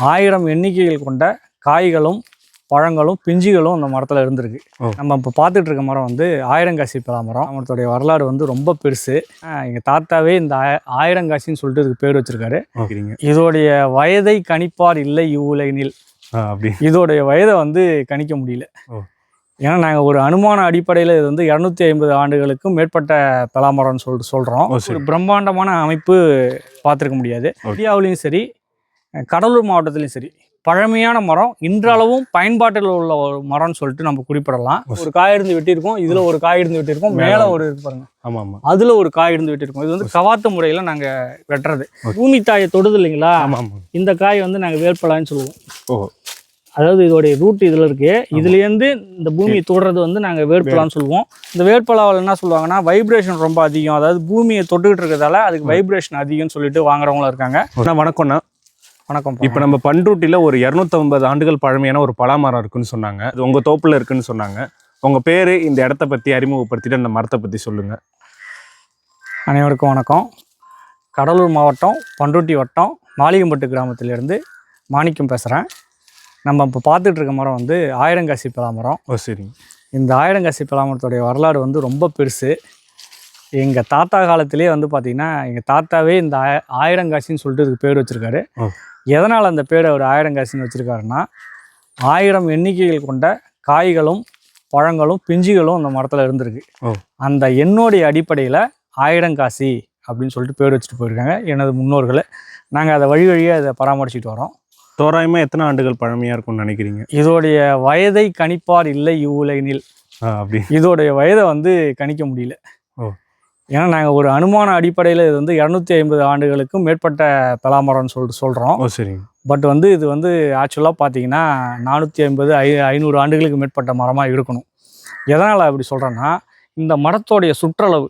ஆயிரம் எண்ணிக்கைகள் கொண்ட காய்களும் பழங்களும் பிஞ்சுகளும் அந்த மரத்தில் இருந்திருக்கு. நம்ம இப்போ பார்த்துட்டு இருக்க மரம் வந்து ஆயிரங்காசி பலா மரம். மரத்துடைய வரலாறு வந்து ரொம்ப பெருசு. எங்கள் தாத்தாவே இந்த ஆய ஆயிரங்காசின்னு சொல்லிட்டு இதுக்கு பேர் வச்சிருக்காரு. இதோடைய வயதை கணிப்பார் இல்லை இவ்வுலகினில். அப்படி. இதோடைய வயதை வந்து கணிக்க முடியல. ஏன்னா நாங்கள் ஒரு அனுமான அடிப்படையில் இது வந்து இரநூத்தி ஐம்பது ஆண்டுகளுக்கும் மேற்பட்ட பலாமரம்னு சொல்லிட்டு சொல்கிறோம். ஒரு பிரம்மாண்டமான அமைப்பு பார்த்துருக்க முடியாது. இந்தியாவிலையும் சரி கடலூர் மாவட்டத்திலையும் சரி பழமையான மரம் இன்றளவும் பயன்பாட்டில் உள்ள ஒரு மரம்னு சொல்லிட்டு நம்ம குறிப்பிடலாம். ஒரு காய் இருந்து வெட்டியிருக்கோம் இதில் ஒரு காய் இருந்து வெட்டியிருக்கோம் மேல ஒரு- இருக்கு பாருங்க. ஆமாம். ஆமாம் அதில் ஒரு காய் இருந்து வெட்டியிருக்கோம். இது வந்து கவாத்து முறையில் நாங்கள் வெட்டுறது. பூமி தாயை தொடுது இல்லைங்களா? இந்த காய் வந்து நாங்கள் வேர்ப்பலான்னு சொல்லுவோம். அதாவது இதோடைய ரூட் இதில் இருக்கு. இதுலேருந்து இந்த பூமியை தொடுறது வந்து நாங்கள் வேர்ப்பலான்னு சொல்லுவோம். இந்த வேர்ப்பலாவில் என்ன சொல்லுவாங்கன்னா வைப்ரேஷன் ரொம்ப அதிகம். அதாவது பூமியை தொட்டுக்கிட்டு இருக்கிறதால அதுக்கு வைப்ரேஷன் அதிகம்னு சொல்லிட்டு வாங்குறவங்களும் இருக்காங்க. வணக்கம்ண்ணா வணக்கம் இப்போ நம்ம பண்ருட்டியில் ஒரு இரநூத்தம்பது ஆண்டுகள் பழமையான ஒரு பலாமரம் இருக்குன்னு சொன்னாங்க. அது உங்கள் தோப்பில் இருக்குன்னு சொன்னாங்க. உங்கள் பேர் இந்த இடத்த பற்றி அறிமுகப்படுத்திட்டு அந்த மரத்தை பற்றி சொல்லுங்கள் அனைவருக்கும் வணக்கம். கடலூர் மாவட்டம் பண்ருட்டி வட்டம் மாளிகம்பட்டு கிராமத்திலிருந்து மாணிக்கம் பேசுகிறேன் நம்ம இப்போ பார்த்துட்டு இருக்க மரம் வந்து ஆயிரங்காசி பலாமரம். ஓ சரிங்க இந்த ஆயிரங்காசி பலாமரத்துடைய வரலாறு வந்து ரொம்ப பெருசு. எங்கள் தாத்தா காலத்திலே வந்து பார்த்திங்கன்னா எங்கள் தாத்தாவே இந்த ஆய ஆயிரங்காசின்னு சொல்லிட்டு இதுக்கு பேர் வச்சுருக்காரு. எதனால் அந்த பேரை அவர் ஆயிரங்காசின்னு வச்சுருக்காருன்னா ஆயிரம் எண்ணிக்கைகள் கொண்ட காய்களும் பழங்களும் பிஞ்சுகளும் அந்த மரத்தில் இருந்திருக்கு. ஓ. அந்த எண்ணோடைய அடிப்படையில் ஆயிரங்காசி அப்படின்னு சொல்லிட்டு பேர் வச்சுட்டு போயிருக்காங்க எனது முன்னோர்கள். நாங்கள் அதை வழி வழியாக அதை பராமரிச்சுட்டு வரோம். தோராயமாக எத்தனை ஆண்டுகள் பழமையாக இருக்கும்னு நினைக்கிறீங்க? இதோடைய வயதை கணிப்பார் இல்லை இவ்வுலகினில். அப்படி. இதோடைய வயதை வந்து கணிக்க முடியல. ஏன்னா நாங்கள் ஒரு அனுமான அடிப்படையில் இது வந்து இரநூத்தி ஐம்பது ஆண்டுகளுக்கும் மேற்பட்ட பலாமரம்னு சொல்லிட்டு சொல்கிறோம் ஓ சரிங்க. பட் வந்து இது வந்து ஆக்சுவலாக பார்த்தீங்கன்னா நானூற்றி ஐம்பது ஐ ஐநூறு ஆண்டுகளுக்கு மேற்பட்ட மரமாக இருக்கணும். எதனால் அப்படி சொல்கிறேன்னா இந்த மரத்தோடைய சுற்றளவு.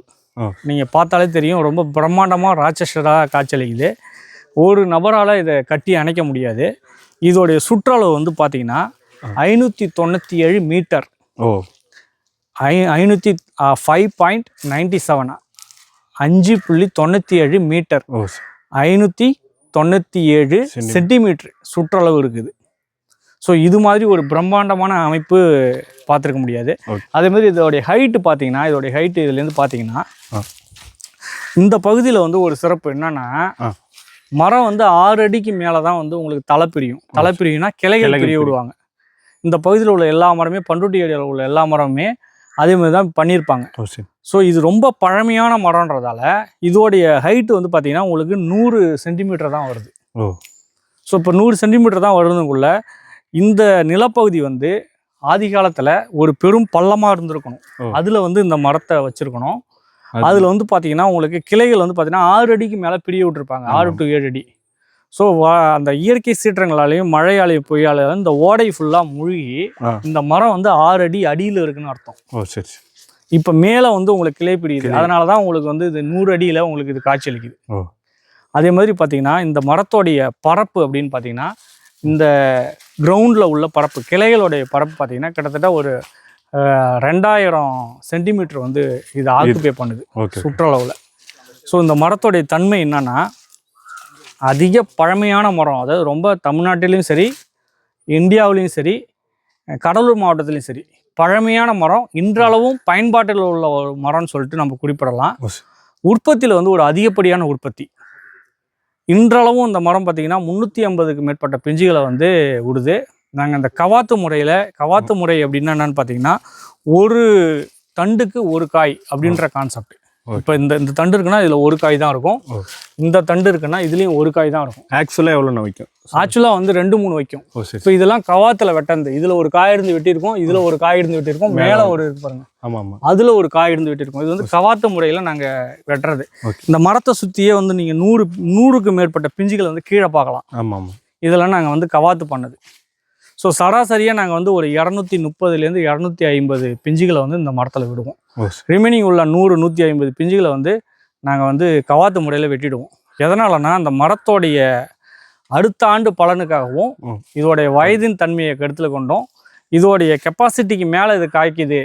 நீங்கள் பார்த்தாலே தெரியும் ரொம்ப பிரம்மாண்டமாக ராட்சஸராக காய்ச்சலிக்குது ஒரு நபரால் இதை கட்டி அணைக்க முடியாது. இதோடைய சுற்றளவு வந்து பார்த்தீங்கன்னா ஐநூற்றி தொண்ணூற்றி ஏழு மீட்டர். ஓ. ஐ ஐநூற்றி ஃபைவ் பாயிண்ட் நைன்டி செவன் அஞ்சு புள்ளி தொண்ணூற்றி ஏழு மீட்டர் ஐநூற்றி தொண்ணூற்றி ஏழு சென்டி- சென்டிமீட்டர் சுற்றளவு இருக்குது ஸோ இது மாதிரி ஒரு பிரம்மாண்டமான அமைப்பு பார்த்துருக்க முடியாது. அதே மாதிரி இதோடைய ஹைட்டு பார்த்தீங்கன்னா இதோடைய ஹைட்டு இதுலேருந்து பார்த்தீங்கன்னா. இந்த பகுதியில் வந்து ஒரு சிறப்பு என்னன்னா. மரம் வந்து ஆறு அடிக்கு மேலே தான் வந்து உங்களுக்கு தலை பிரியும் தலை பிரியும்னா கிளைகள் பிரிய. விடுவாங்க இந்த பகுதியில் உள்ள எல்லா மரமே பண்ருட்டி ஏரியாவில் உள்ள எல்லா மரமுமே அதே மாதிரி தான் பண்ணியிருப்பாங்க ஸோ இது ரொம்ப பழமையான மரம்ன்றதால இதோடைய ஹைட்டு வந்து பார்த்தீங்கன்னா உங்களுக்கு நூறு சென்டிமீட்டர் தான் வருது. ஓ. ஸோ இப்போ நூறு சென்டிமீட்டர் தான் வருதுக்குள்ள இந்த நிலப்பகுதி வந்து ஆதி காலத்தில் ஒரு பெரும் பள்ளமாக இருந்திருக்கணும். அதில் வந்து இந்த மரத்தை வச்சுருக்கணும். அது- அதில் வந்து பார்த்தீங்கன்னா உங்களுக்கு கிளைகள் வந்து பார்த்தீங்கன்னா ஆறு அடிக்கு மேலே பிரிய விட்டுருப்பாங்க. ஆறு. டு ஏழு அடி. ஸோ அந்த இயற்கை சீற்றங்களாலையும் மழையாலையும் பொய்யாலையும் இந்த ஓடை ஃபுல்லாக மூழ்கி. இந்த மரம் வந்து ஆறு அடி அடியில் இருக்குன்னு அர்த்தம். ஓ சரி இப்போ மேலே வந்து உங்களுக்கு கிளை கிளை. அதனால தான் உங்களுக்கு வந்து இது நூறு அடியில் உங்களுக்கு இது காட்சியளிக்குது. ஓ. அதே மாதிரி பார்த்தீங்கன்னா இந்த மரத்தோடைய பரப்பு அப்படின்னு பார்த்தீங்கன்னா இந்த கிரவுண்டில் உள்ள பரப்பு கிளைகளுடைய பரப்பு பார்த்தீங்கன்னா கிட்டத்தட்ட ஒரு ரெண்டாயிரம் சென்டிமீட்டர் வந்து இது ஆக்குபை பண்ணுது சுற்றளவில். ஸோ இந்த மரத்தோடைய தன்மை என்னன்னா அதிக பழமையான மரம் அதாவது ரொம்ப தமிழ்நாட்டிலையும் சரி இந்தியாவிலையும் சரி கடலூர் மாவட்டத்திலையும் சரி பழமையான மரம் இன்றளவும் பயன்பாட்டில் உள்ள ஒரு மரம்னு சொல்லிட்டு நம்ம குறிப்பிடலாம். உற்பத்தியில் வந்து ஒரு அதிகப்படியான உற்பத்தி இன்றளவும் இந்த மரம் பார்த்திங்கன்னா முந்நூற்றி ஐம்பதுக்கு மேற்பட்ட பிஞ்சுகளை வந்து விடுது நாங்கள் இந்த கவாத்து முறையில் கவாத்து முறை அப்படின்னா என்னன்னு பார்த்தீங்கன்னா ஒரு தண்டுக்கு ஒரு காய் அப்படின்ற கான்செப்ட். இப்போ இந்த இந்த தண்டு இருக்குன்னா இதில் ஒரு காய் தான் இருக்கும். இந்த தண்டு இருக்குன்னா இதுலேயும் ஒரு காய் தான் இருக்கும். ஆக்சுவலாக எவ்வளோ வைக்கும்? ஆக்சுவலாக வந்து ரெண்டு மூணு வைக்கும். இப்போ இதெல்லாம் கவாத்தில் வெட்டந்து இதில் ஒரு காய் இருந்து வெட்டியிருக்கோம் இதில் ஒரு காய் இருந்து வெட்டியிருக்கோம் மேல ஒரு இருக்கு பாருங்க. ஆமாம். ஆமாம் அதில் ஒரு காய் இருந்து வெட்டியிருக்கோம். இது வந்து கவாத்து முறையில் நாங்கள் வெட்டுறது. இந்த மரத்தை சுற்றியே வந்து நீங்கள் நூறு நூறுக்கு மேற்பட்ட பிஞ்சுகளை வந்து கீழே பார்க்கலாம். ஆமாம். ஆமாம் இதெல்லாம் நாங்கள் வந்து கவாத்து பண்ணது. ஸோ சராசரியாக நாங்கள் வந்து ஒரு இரநூத்தி முப்பதுலேருந்து இரநூத்தி ஐம்பது பிஞ்சுகளை வந்து இந்த மரத்தில் விடுவோம். ரிமைனிங் உள்ள நூறு நூற்றி ஐம்பது பிஞ்சுகளை வந்து நாங்கள் வந்து கவாத்து முறையில் வெட்டிடுவோம். எதனாலனா அந்த மரத்தோடைய அடுத்த ஆண்டு பலனுக்காகவும். இதோடைய வயதின் தன்மையை கருத்தில் கொண்டோம். இதோடைய கெப்பாசிட்டிக்கு மேலே இது காய்க்குது.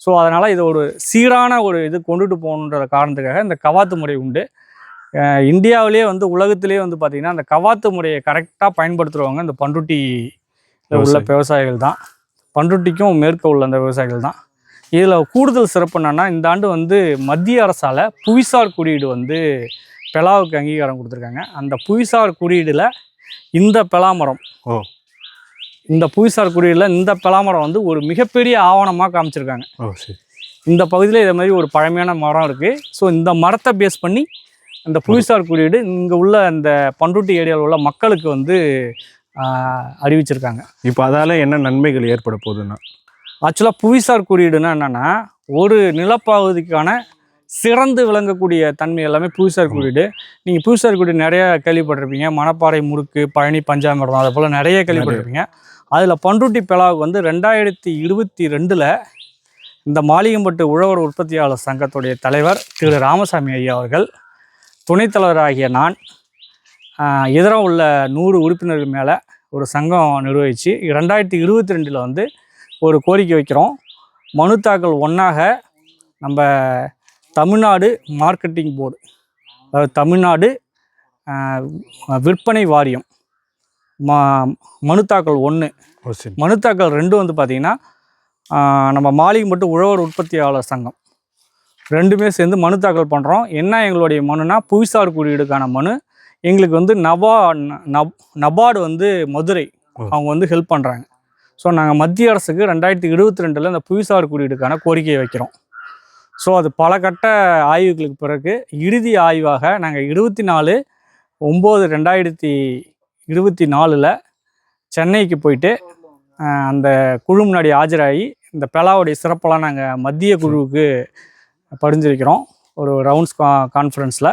ஸோ அதனால் இது ஒரு சீரான ஒரு இது கொண்டுட்டு போகணுன்ற காரணத்துக்காக இந்த கவாத்து முறை உண்டு. இந்தியாவிலேயே வந்து உலகத்திலேயே வந்து பார்த்திங்கன்னா அந்த கவாத்து முறையை கரெக்டாக பயன்படுத்துகிறவங்க இந்த பண்ருட்டி உள்ள விவசாயிகள். தான். பண்ருட்டிக்கும் மேற்க உள்ள அந்த விவசாயிகள் தான். இதில் கூடுதல் சிறப்பு என்னன்னா இந்த ஆண்டு வந்து மத்திய அரசால் புவிசார் குறியீடு வந்து பெலாவுக்கு அங்கீகாரம் கொடுத்துருக்காங்க. அந்த புவிசார் குறியீடில் இந்த பெலாமரம் ஓ. இந்த புவிசார் குறியீடில் இந்த பெலாமரம் வந்து ஒரு மிகப்பெரிய ஆவணமாக காமிச்சிருக்காங்க. ஓ சரி. இந்த பகுதியில் இதே மாதிரி ஒரு பழமையான மரம் இருக்குது ஸோ இந்த மரத்தை பேஸ் பண்ணி அந்த புவிசார் குறியீடு இங்கே உள்ள அந்த பண்ருட்டி ஏரியாவில் உள்ள மக்களுக்கு வந்து அறிவிச்சிருக்காங்க. இப்போ அதால என்ன நன்மைகள் ஏற்பட போகுதுன்னா? ஆக்சுவலாக புவிசார் குறியீடுனா என்னென்னா ஒரு நிலப்பகுதிக்கான சிறந்து விளங்கக்கூடிய தன்மை எல்லாமே புவிசார் குறியீடு. நீங்கள் புவிசார் குறியீடு நிறைய கேள்விப்பட்டிருப்பீங்க. மணப்பாறை முறுக்கு பழனி பஞ்சாமிரதம் அதை போல் நிறைய கேள்விப்பட்டிருப்பீங்க. அதில் பண்ருட்டி பெலாவுக்கு வந்து ரெண்டாயிரத்தி இருபத்தி ரெண்டில் இந்த மாளிகம்பட்டு உழவர் உற்பத்தியாளர் சங்கத்துடைய தலைவர் திரு. ராமசாமி ஐயா அவர்கள் துணைத் தலைவராகிய நான் ஆஹ், இதர உள்ள நூறு உறுப்பினர்கள் மேலே ஒரு சங்கம் நிர்வகித்து ரெண்டாயிரத்தி இருபத்தி ரெண்டில் வந்து ஒரு கோரிக்கை வைக்கிறோம். மனு தாக்கல் ஒன்றாக நம்ம தமிழ்நாடு மார்க்கெட்டிங் போர்டு அதாவது தமிழ்நாடு விற்பனை வாரியம் மா மனு தாக்கல் ஒன்று மனு தாக்கல் ரெண்டு வந்து பார்த்திங்கன்னா நம்ம மாளிகை மட்டும் உழவர் உற்பத்தியாளர் சங்கம். ரெண்டுமே சேர்ந்து மனு தாக்கல் பண்ணுறோம் என்ன எங்களுடைய மனுனா புவிசார் குறியீடுக்கான மனு. எங்களுக்கு வந்து நபா நப் நபார்டு வந்து மதுரை. அவங்க வந்து ஹெல்ப் பண்ணுறாங்க ஸோ நாங்கள் மத்திய அரசுக்கு ரெண்டாயிரத்தி இருபத்தி ரெண்டில் இந்த புவிசார் குறியீடுக்கான கோரிக்கையை வைக்கிறோம். ஸோ அது பல கட்ட ஆய்வுகளுக்கு பிறகு இறுதி ஆய்வாக நாங்கள் இருபத்தி நாலு ஒம்பது ரெண்டாயிரத்தி இருபத்தி நாலில் சென்னைக்கு போயிட்டு அந்த குழு முன்னாடி ஆஜராகி இந்த பெலாவுடைய சிறப்பெல்லாம் நாங்கள் மத்திய குழுவுக்கு பரிந்துரைக்கிறோம். ஒரு ரவுண்ட்ஸ் கா கான்ஃபரன்ஸில்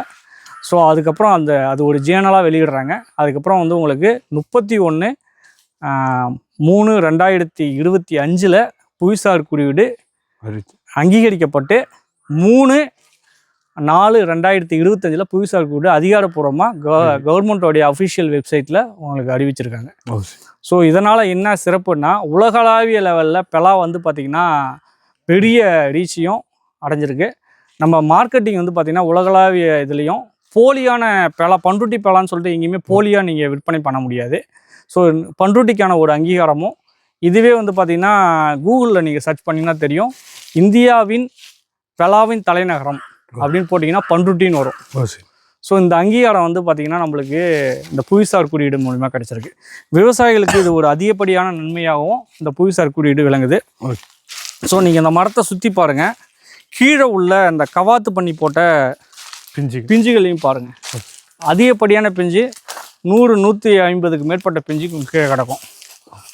ஸோ அதுக்கப்புறம் அந்த அது ஒரு ஜேர்னலாக வெளியிடுறாங்க. அதுக்கப்புறம் வந்து உங்களுக்கு முப்பத்தி ஒன்று மூணு ரெண்டாயிரத்தி இருபத்தி அஞ்சில் புவிசார் குறியீடு. அங்கீகரிக்கப்பட்டு மூணு நாலு ரெண்டாயிரத்தி இருபத்தஞ்சில் புவிசார் குறியீடு அதிகாரப்பூர்வமாக கவ கவர்மெண்ட்டோடைய அஃபிஷியல் வெப்சைட்டில் உங்களுக்கு அறிவிச்சிருக்காங்க. ஸோ இதனால் என்ன சிறப்புன்னா உலகளாவிய லெவலில் பெலா வந்து பார்த்திங்கன்னா பெரிய ரீச்சையும் அடைஞ்சிருக்கு. நம்ம மார்க்கெட்டிங் வந்து பார்த்திங்கன்னா உலகளாவிய இதுலேயும் போலியான பெலா பண்ருட்டி பெலான்னு சொல்லிட்டு எங்கேயுமே போலியாக நீங்கள் விற்பனை பண்ண முடியாது. ஸோ பண்ருட்டிக்கான ஒரு அங்கீகாரமும் இதுவே வந்து பார்த்திங்கன்னா கூகுளில் நீங்கள் சர்ச் பண்ணிங்கன்னா தெரியும். இந்தியாவின் பெலாவின் தலைநகரம் அப்படின்னு போட்டிங்கன்னா பண்ருட்டின்னு வரும். ஸோ இந்த அங்கீகாரம் வந்து பார்த்திங்கன்னா நம்மளுக்கு இந்த புவிசார் குறியீடு மூலிமா கிடைச்சிருக்கு. விவசாயிகளுக்கு இது ஒரு அதிகப்படியான நன்மையாகவும் இந்த புவிசார் குறியீடு விளங்குது. ஸோ நீங்கள் இந்த மரத்தை சுற்றி பாருங்கள் கீழே உள்ள இந்த கவாத்து பண்ணி போட்ட பிஞ்சு. பிஞ்சுகளையும் பாருங்கள் அதிகப்படியான பிஞ்சு நூறு நூற்றி ஐம்பதுக்கு மேற்பட்ட பிஞ்சு கீழே கிடக்கும்.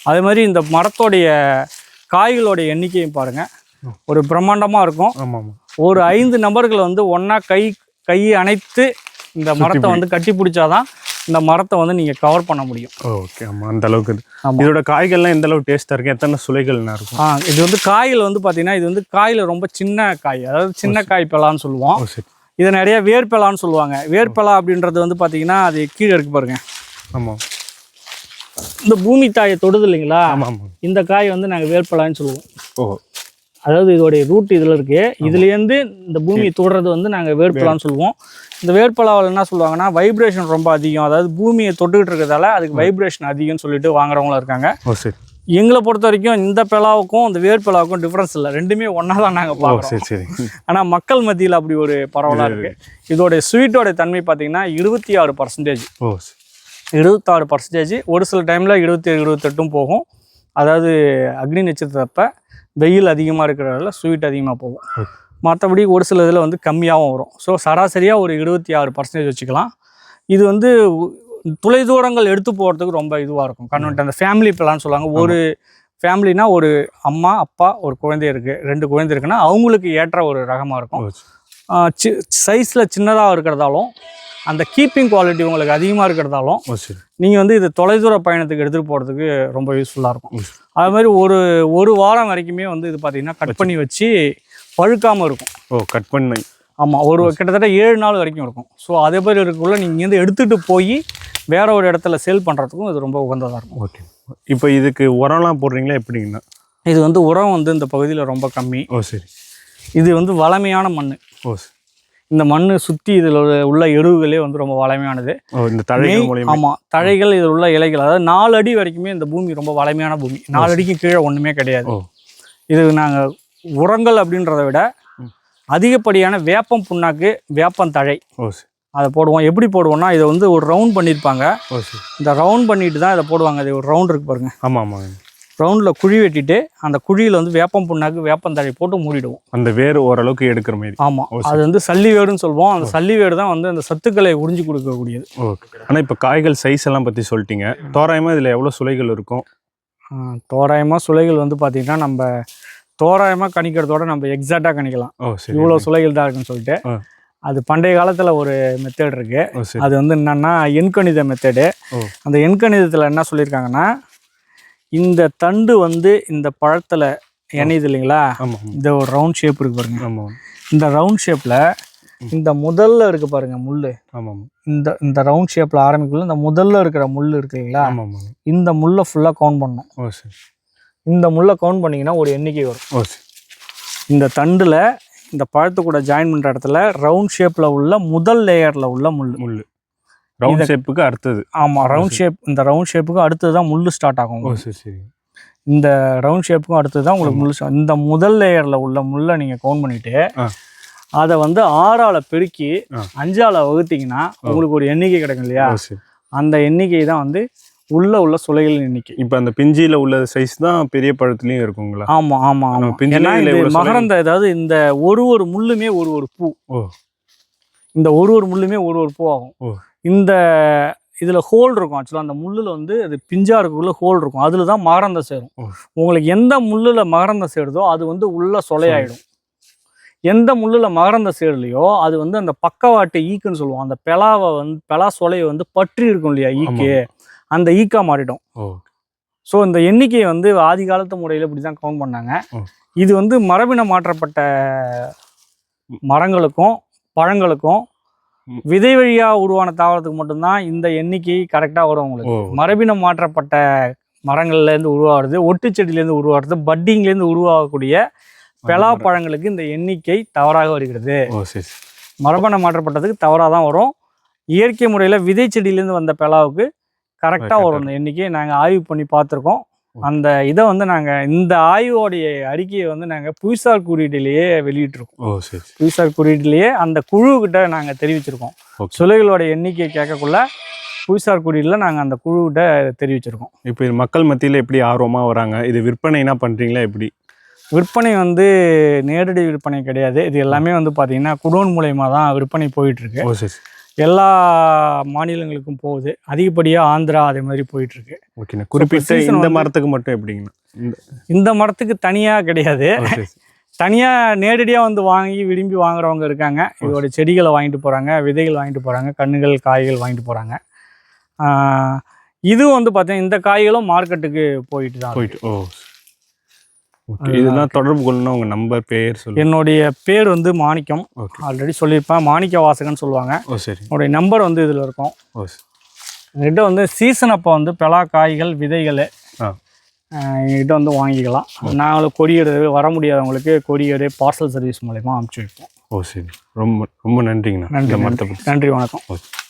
அதே மாதிரி இந்த மரத்தோடைய காய்களோடைய எண்ணிக்கையும் பாருங்கள் ஒரு பிரம்மாண்டமாக இருக்கும். ஒரு ஐந்து நபர்கள் வந்து ஒன்றா கை கை அணைத்து இந்த மரத்தை வந்து கட்டி பிடிச்சாதான் இந்த மரத்தை வந்து நீங்கள் கவர் பண்ண முடியும். ஓகே ஆமாம் அந்த அளவுக்கு இதோட காய்கள்லாம் எந்த அளவுக்கு டேஸ்ட்டாக இருக்கு? எத்தனை சுளைகள்னா இருக்கும்? ஆ இது வந்து காயில் வந்து பார்த்தீங்கன்னா இது வந்து காயில் ரொம்ப சின்ன காய் அதாவது சின்ன காய் பெலான்னு சொல்லுவோம். இதை நிறைய வேர்பெலான்னு சொல்லுவாங்க. வேர்பெலா அப்படின்றது வந்து பார்த்தீங்கன்னா அது கீழே இருக்கு பாருங்க. ஆமாம் இந்த பூமி தாயை தொடுது இல்லைங்களா? இந்த காய் வந்து நாங்கள் வேர்பெலான்னு சொல்லுவோம். ஓ. அதாவது இதோடைய ரூட் இதில் இருக்கு. இதுலேருந்து இந்த பூமியை தொடுறது வந்து நாங்கள் வேர்பலான்னு சொல்லுவோம். இந்த வேர்பலாவில் என்ன சொல்லுவாங்கன்னா வைப்ரேஷன் ரொம்ப அதிகம். அதாவது பூமியை தொட்டுக்கிட்டு இருக்கிறதால அதுக்கு வைப்ரேஷன் அதிகம்னு சொல்லிட்டு வாங்குறவங்களும் இருக்காங்க. ஓ சரி. எங்களை பொறுத்த வரைக்கும் இந்த பெலாவுக்கும் இந்த வேர்பெலாவுக்கும் டிஃப்ரென்ஸ் இல்லை. ரெண்டுமே ஒன்றா தான் நாங்கள் பார்க்குறோம். சரி சரி. ஆனால் மக்கள் மத்தியில் அப்படி ஒரு பரவலாக இருக்குது இதோடைய ஸ்வீட்டோட தன்மை பார்த்தீங்கன்னா இருபத்தி ஆறு பர்சன்டேஜ் இருபத்தாறு பர்சன்டேஜ் ஒரு சில டைமில் இருபத்தி இருபத்தெட்டும் போகும். அதாவது அக்னி நட்சத்திரப்ப வெயில் அதிகமாக இருக்கிறதால ஸ்வீட் அதிகமாக போகும். மற்றபடி ஒரு சில இதில் வந்து கம்மியாகவும் வரும். ஸோ சராசரியாக ஒரு இருபத்தி ஆறு பர்சன்டேஜ் வச்சுக்கலாம். இது வந்து உ- தொலைதூரங்கள் எடுத்து போகிறதுக்கு ரொம்ப இதுவாக இருக்கும். கன்வென்ட் அந்த ஃபேமிலி பிளான் சொல்லுவாங்க. ஒரு ஃபேமிலினா ஒரு அம்மா அப்பா ஒரு குழந்தை இருக்குது ரெண்டு குழந்தை இருக்குன்னா அவங்களுக்கு ஏற்ற ஒரு ரகமாக இருக்கும். சரி. சைஸில் சின்னதாக இருக்கிறதாலும் அந்த கீப்பிங் குவாலிட்டி உங்களுக்கு அதிகமாக இருக்கிறதாலும் நீங்கள் வந்து இது தொலைதூர பயணத்துக்கு எடுத்துகிட்டு போகிறதுக்கு ரொம்ப யூஸ்ஃபுல்லாக இருக்கும். அது மாதிரி ஒரு ஒரு வாரம் வரைக்குமே வந்து இது பார்த்தீங்கன்னா கட் பண்ணி வச்சு பழுக்காமல் இருக்கும். ஓ கட் பண்ணி. ஆமாம் ஒரு கிட்டத்தட்ட ஏழு நாள் வரைக்கும் இருக்கும். ஸோ அதே மாதிரி இருக்கக்குள்ள நீங்கள் இங்கேருந்து எடுத்துகிட்டு போய் வேற ஒரு இடத்துல சேல் பண்ணுறதுக்கும் இது ரொம்ப உகந்ததாக இருக்கும். ஓகே இப்போ இதுக்கு உரம்லாம் போடுறீங்களா எப்படிங்கண்ணா? இது வந்து உரம் வந்து இந்த பகுதியில் ரொம்ப கம்மி. ஓ சரி. இது வந்து வளமையான மண் ஓ சரி. இந்த மண் சுற்றி இதில் உள்ள எருவுகளே வந்து ரொம்ப வளமையானது. இந்த தழைகள் மெய்- மூலியமா? ஆமா தழைகள் இதில் உள்ள இலைகள். அதாவது நாலு அடி வரைக்குமே இந்த பூமி ரொம்ப வளமையான பூமி. நாலு அடிக்கு கீழே ஒண்ணுமே கிடையாது. இது நாங்க உரங்கள் அப்படின்றத விட. அதிகப்படியான வேப்பம் புண்ணாக்கு வேப்பம் தழை. ஓ சரி. அதை போடுவோம். எப்படி போடுவோம்னா இதை வந்து ஒரு ரவுண்ட் பண்ணியிருப்பாங்க இந்த ரவுண்ட் பண்ணிட்டு தான் இதை போடுவாங்க. இது ஒரு ரவுண்ட் இருக்கு பாருங்க. ஆமாம் ஆமாங்க ரவுண்டில் குழி வெட்டிட்டு அந்த குழியில் வந்து வேப்பம் புண்ணாக்கு வேப்பம் தழை போட்டு மூடிடுவோம். அந்த வேர் ஓரளவுக்கு எடுக்கிற மாதிரி. ஆமாம் அது வந்து சல்லி வேடுன்னு சொல்லுவோம். அந்த சல்லி வேடு தான் வந்து அந்த சத்துக்களை உறிஞ்சி கொடுக்கக்கூடியது. ஓகே. ஆனால் இப்போ காய்கள் சைஸ் எல்லாம் பற்றி சொல்லிட்டீங்க. தோராயமாக இதில் எவ்வளோ சுளைகள் இருக்கும்? தோராயமாக சுளைகள் வந்து பார்த்திங்கன்னா நம்ம தோராயமாக கணிக்கிறதோட நம்ம எக்ஸாக்டாக கணிக்கலாம். இவ்வளோ சுளைகள் தான் இருக்குன்னு சொல்லிட்டு. அது பண்டைய காலத்தில் ஒரு மெத்தட் இருக்கு. ஓ சரி. அது வந்து என்னன்னா எண்கணித மெத்தடு அந்த எண்கணிதத்தில் என்ன சொல்லியிருக்காங்கன்னா இந்த தண்டு வந்து இந்த பழத்தில் இணையுது இல்லைங்களா? இந்த ஒரு ரவுண்ட் ஷேப் இருக்கு பாருங்க. இந்த ரவுண்ட் ஷேப்பில் இந்த முதல்ல இருக்கு பாருங்க முள் ஆமாம் இந்த இந்த ரவுண்ட் ஷேப்பில் ஆரம்பிக்குள்ள இந்த முதல்ல இருக்கிற முள் இருக்கு இல்லைங்களா? இந்த முள்ளை ஃபுல்லாக கவுண்ட் பண்ணணும் இந்த முள்ளை கவுண்ட் பண்ணீங்கன்னா ஒரு எண்ணிக்கை வரும். இந்த தண்டில் இந்த பழத்து கூட ஜாயின் பண்ணுற இடத்துல ரவுண்ட் ஷேப்பில் உள்ள முதல் லேயரில் உள்ள முள் முள் ரவுண்ட் ஷேப்புக்கு அடுத்தது. ஆமாம் ரவுண்ட் ஷேப் இந்த ரவுண்ட் ஷேப்புக்கு அடுத்து தான் முள் ஸ்டார்ட் ஆகும் ஓ. சரி சரி. இந்த ரவுண்ட் ஷேப்புக்கும் அடுத்து தான் உங்களுக்கு முள் இந்த முதல் லேயரில் உள்ள முள்ளை நீங்கள் கவுண்ட் பண்ணிவிட்டு. அதை வந்து ஆறால பெருக்கி. அஞ்சால வகுத்தீங்கன்னா உங்களுக்கு ஒரு எண்ணிக்கை கிடைக்கும் இல்லையா? அந்த எண்ணிக்கை தான் வந்து உள்ள உள்ள சுளைகளின் எண்ணிக்கை இப்போ அந்த பிஞ்சியில் உள்ள சைஸ் தான் பெரிய பழத்துலேயும் இருக்குங்களா? ஆமா ஆமா ஆமா. பிஞ்சிலே சுளைகள். மகரந்த அதாவது இந்த ஒரு ஒரு முள்ளுமே ஒரு ஒரு பூ. இந்த ஒரு ஒரு முள்ளுமே ஒரு ஒரு பூ ஆகும். இந்த இதுல ஹோல் இருக்கும் ஆக்சுவலாக அந்த முள்ளுல வந்து அது பிஞ்சா இருக்குள்ள ஹோல் இருக்கும். அதுல தான் மகரந்தம் சேரும். உங்களுக்கு எந்த முள்ளுல மகரந்தம் சேருதோ அது வந்து உள்ள சொலையாயிடும் எந்த முள்ளுல மகரந்தம் சேரலையோ அது வந்து அந்த பக்கவாட்டு ஈக்குன்னு சொல்லுவோம். அந்த பெலாவை வந்து பெலா சொலையை வந்து பற்றி இருக்கும் இல்லையா ஈக்கு. அந்த ஈக்கா மாறிடும். ஸோ இந்த எண்ணிக்கையை வந்து ஆதி காலத்து முறையில் இப்படி தான் கவுண்ட் பண்ணாங்க. இது வந்து மரபின மாற்றப்பட்ட மரங்களுக்கும் பழங்களுக்கும். விதை வழியாக உருவான தாவரத்துக்கு மட்டும்தான் இந்த எண்ணிக்கை கரெக்டாக வரும் உங்களுக்கு. ஓ. மரபினம் மாற்றப்பட்ட மரங்கள்லேருந்து உருவாகிறது ஒட்டுச்செடியிலேருந்து உருவாகிறது பட்டிங்லேருந்து உருவாகக்கூடிய பெலா பழங்களுக்கு இந்த எண்ணிக்கை தவறாக வருகிறது. மரபணு மாற்றப்பட்டதுக்கு தவறாக தான் வரும். இயற்கை முறையில் விதை செடியிலேருந்து வந்த பெலாவுக்கு கரெக்டாக. வரும். எண்ணிக்கையை நாங்கள் ஆய்வு பண்ணி பார்த்துருக்கோம். அந்த இதை வந்து நாங்கள் இந்த ஆய்வோடைய அறிக்கையை வந்து நாங்கள் புவிசார் குறியீட்டிலேயே வெளியிட்டிருக்கோம். புவிசார் குறியீட்டிலேயே அந்த குழுக்கிட்ட நாங்கள் தெரிவிச்சிருக்கோம். சுலைகளோட எண்ணிக்கையை கேட்கக்குள்ள புவிசார் குறியீட்டில் நாங்கள் அந்த குழுக்கிட்ட தெரிவிச்சிருக்கோம். இப்போ இது மக்கள் மத்தியில் எப்படி ஆர்வமாக வராங்க? இது விற்பனைனா பண்ணுறீங்களா எப்படி? விற்பனை வந்து நேரடி விற்பனை கிடையாது. இது எல்லாமே வந்து பார்த்தீங்கன்னா குடோன் மூலயமா தான் விற்பனை போயிட்டுருக்கு. எல்லா மாநிலங்களுக்கும் போகுது. அதிகப்படியாக ஆந்திரா அதே மாதிரி போயிட்டு இருக்கு ஓகேண்ணா. குறிப்பிட்ட இந்த மரத்துக்கு மட்டும் எப்படிங்கண்ணா? இந்த மரத்துக்கு தனியாக கிடையாது. தனியாக நேரடியாக வந்து வாங்கி விரும்பி வாங்குறவங்க இருக்காங்க. இதோட செடிகளை வாங்கிட்டு போகிறாங்க விதைகள் வாங்கிட்டு போகிறாங்க கண்ணுகள் காய்கள் வாங்கிட்டு போகிறாங்க இது வந்து பார்த்தீங்கன்னா இந்த காய்களும் மார்க்கெட்டுக்கு போயிட்டு தான். போயிட்டு ஓ இதெல்லாம் தொடர்பு கொள்ளணும் உங்கள் நம்பர் பேர் சொல்லுங்கள் என்னுடைய பேர் வந்து மாணிக்கம். ஆல்ரெடி சொல்லியிருப்பேன். மாணிக்க வாசகன் சொல்லுவாங்க. ஓ சரி. என்னுடைய நம்பர் வந்து இதில் இருக்கும். ஓ சரி. வந்து சீசன் அப்போ வந்து பலா காய்கள் விதைகள். ஆ. என்கிட்ட வந்து வாங்கிக்கலாம். நாங்களும் கொரியர் வர முடியாதவங்களுக்கு கொரியரு பார்சல் சர்வீஸ் மூலயமா அனுப்பிச்சி வைப்போம். ஓ சரி. ரொம்ப ரொம்ப நன்றிங்கண்ணா. நன்றி நன்றி வணக்கம். ஓகே.